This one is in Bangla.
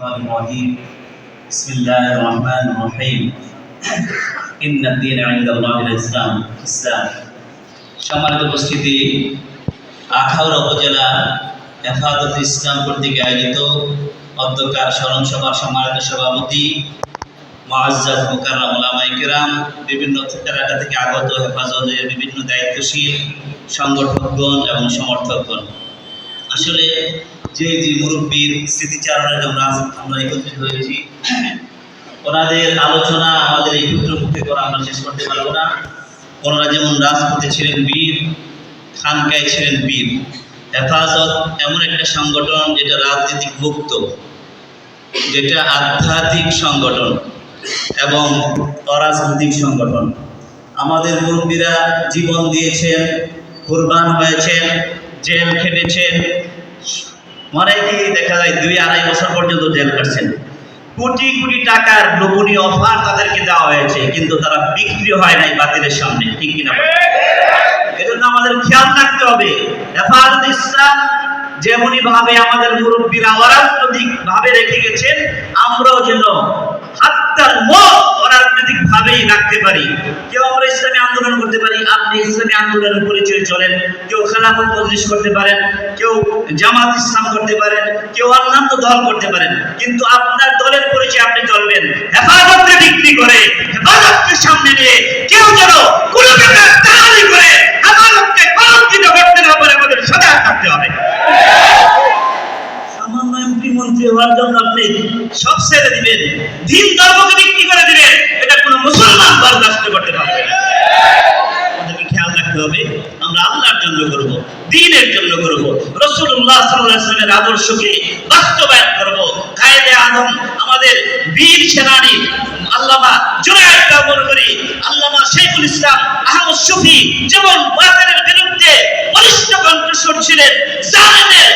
الشيطان الرجيم بسم الله الرحمن الرحيم إن الدين عند الله الإسلام ইসলাম সম্মানিত উপস্থিতি আখাউড়া উপজেলা হেফাজত ইসলাম কর্তৃক আয়োজিত অধ্যকার স্মরণ সভার সম্মানিত সভাপতি মহাজ্জাদ মুকাররাম ওলামায়ে কেরাম বিভিন্ন এলাকা থেকে আগত হেফাজতের বিভিন্ন দায়িত্বশীল সংগঠকগণ এবং সমর্থকগণ আসলে যে যে মুরব্বীর স্মৃতিচারণের জন্য আজ আমরা একত্রিত হয়েছি, ওনাদের আলোচনা আমাদের এই ক্ষুদ্র মুখে করা আমরা শেষ করতে পারব না। ওনারা যেমন রাজপথে ছিলেন বীর, খানকায় ছিলেন বীর। হেফাজত এমন একটা সংগঠন যেটা রাজনীতিক মুক্ত, যেটা আধ্যাত্মিক সংগঠন এবং অরাজনৈতিক সংগঠন। আমাদের মুরব্বীরা জীবন দিয়েছেন, কোরবান হয়েছেন, জেল খেটেছেন অনেকেই দেখা যায় দুই আড়াই বছর পর্যন্ত জেল কাটছেন কোটি কোটি টাকার লোভনীয় অফার তাদেরকে দেওয়া হয়েছে, কিন্তু তারা বিক্রি হয় নাই বাতিলের সামনে, ঠিক কিনা এজন্য আমাদের খেয়াল রাখতে হবে। হেফাজত ইসলাম যেমনি ভাবে আমাদের মুরব্বীরা অরাজনৈতিক ভাবে ভাবেই রাখতে পারি, কেউ আমরা ইসলামী আন্দোলন করতে পারি, আপনি ইসলামী আন্দোলনের পরিচয় চলেন, কেউ খেলাফত মজলিস করতে পারেন, কেউ জামাত ইসলাম করতে পারেন, কেউ অন্যান্য দল করতে পারেন, কিন্তু আপনার দলের পরিচয় আপনি চলবেন। হেফাজতকে বিক্রি করে হেফাজতকে সামনে নিয়ে কেউ যেন কোনো প্রকার দালালি করে হেফাজতকে কলঙ্কিত করতে না পারে আমাদের সজাগ থাকতে হবে সামান্য এমপি মন্ত্রী হওয়ার জন্য আপনি সব ছেড়ে দিবেন। দিন ধর্মকে বিক্রি করে দিবেন। এটা কোনো মুসলমান বরদাস্ত করতে পারবে আমাদেরকে খেয়াল রাখতে হবে, আমরা আল্লাহর জন্য করব, দিনের জন্য করব। রসুল্লাহ সাল্লামের আদর্শকে বাস্তবায়ন করব। কায়েদে আদম, আমাদের বীর সেনানী, আল্লামা জুনায়েদ মনে করি আল্লামা শেখুল ইসলাম আহমদ শফি যেমন বাতিলের বিরুদ্ধে বলিষ্ঠ কণ্ঠস্বর ছিলেন, জালেমের